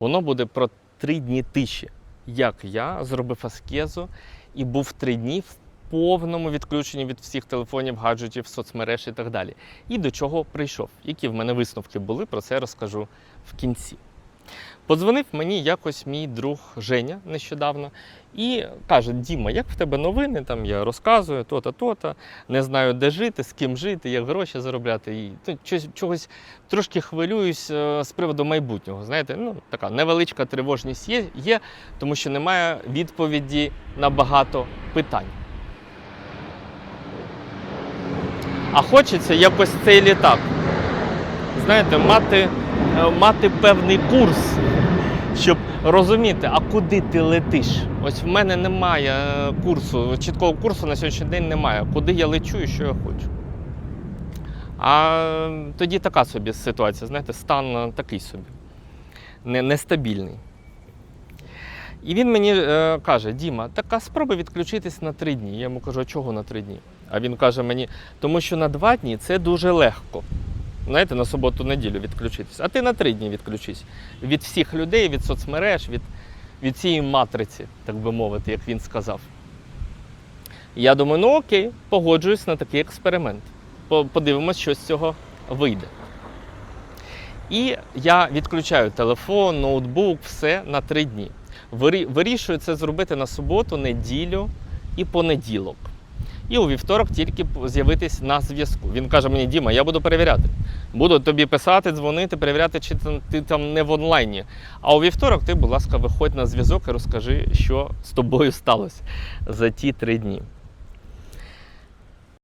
Воно буде про три дні тиші, як я зробив аскезу і був три дні в повному відключенні від всіх телефонів, гаджетів, соцмереж і так далі. І до чого прийшов. Які в мене висновки були, про це розкажу в кінці. Подзвонив мені якось мій друг Женя нещодавно і каже: Діма, як в тебе новини? Там я розказую то-то, то-то, не знаю, де жити, з ким жити, як гроші заробляти. І ну, чогось, чогось трошки хвилююсь е, з приводу майбутнього. Знаєте, ну така невеличка тривожність є, є, тому що немає відповіді на багато питань. А хочеться якось цей літак. Знаєте, мати, мати певний курс, щоб розуміти, а куди ти летиш. Ось в мене немає е, курсу, чіткого курсу на сьогоднішній день немає. Куди я лечу і що я хочу. А тоді така собі ситуація, знаєте, стан е, такий собі, не, нестабільний. І він мені е, каже: Діма, така спроба відключитись на три дні. Я йому кажу, а чого на три дні? А він каже мені, тому що на два дні це дуже легко. Знаєте, на суботу-неділю відключитись. А ти на три дні відключись. Від всіх людей, від соцмереж, від, від цієї матриці, так би мовити, як він сказав. Я думаю, ну окей, погоджуюсь на такий експеримент. Подивимось, що з цього вийде. І я відключаю телефон, ноутбук, все на три дні. Вирішую це зробити на суботу, неділю і понеділок. І у вівторок тільки з'явитись на зв'язку. Він каже мені, Діма, я буду перевіряти. Буду тобі писати, дзвонити, перевіряти, чи ти, там не в онлайні. А у вівторок ти, будь ласка, виходь на зв'язок і розкажи, що з тобою сталося за ті три дні.